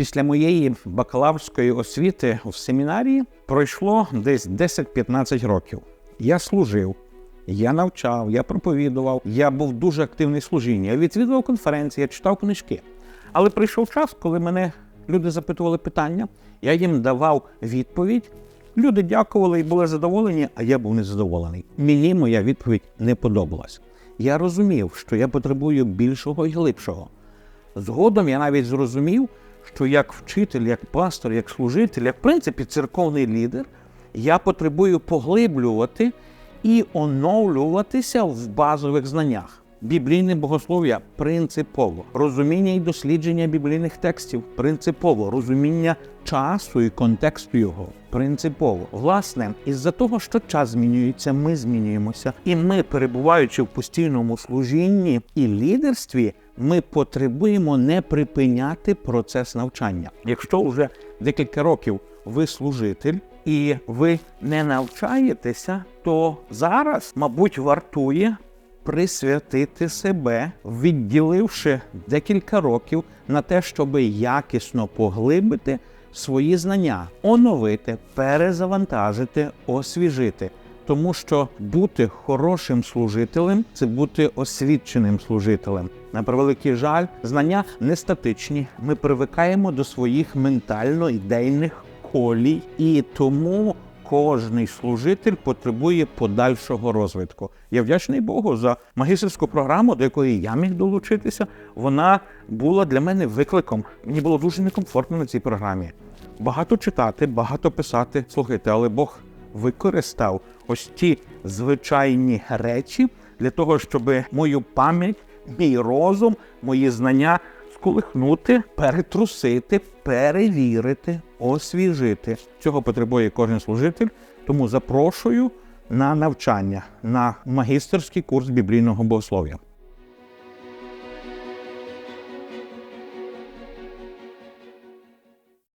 Після моєї бакалаврської освіти в семінарії пройшло десь 10-15 років. Я служив, я навчав, я проповідував, я був дуже активний служінні. Я відвідував конференції, я читав книжки. Але прийшов час, коли мене люди запитували питання, я їм давав відповідь. Люди дякували і були задоволені, а я був незадоволений. Мені моя відповідь не подобалась. Я розумів, що я потребую більшого і глибшого. Згодом я навіть зрозумів, що як вчитель, як пастор, як служитель, як в принципі церковний лідер, я потребую поглиблювати і оновлюватися в базових знаннях. Біблійне богослов'я принципово, розуміння і дослідження біблійних текстів принципово, розуміння часу і контексту його принципово. Власне, із-за того, що час змінюється, ми змінюємося, і ми, перебуваючи в постійному служінні і лідерстві, ми потребуємо не припиняти процес навчання. Якщо вже декілька років ви служитель і ви не навчаєтеся, то зараз, мабуть, вартує присвятити себе, відділивши декілька років на те, щоб якісно поглибити свої знання, оновити, перезавантажити, освіжити. Тому що бути хорошим служителем це бути освіченим служителем. На превеликий жаль, знання не статичні. Ми привикаємо до своїх ментально-ідейних колій, і тому кожний служитель потребує подальшого розвитку. Я вдячний Богу за магістерську програму, до якої я міг долучитися. Вона була для мене викликом. Мені було дуже некомфортно на цій програмі. Багато читати, багато писати. Слухайте, але Бог використав ось ті звичайні речі для того, щоб мою пам'ять, мій розум, мої знання сколихнути, перетрусити, перевірити, освіжити. Цього потребує кожен служитель. Тому запрошую на навчання на магістерський курс біблійного богослов'я.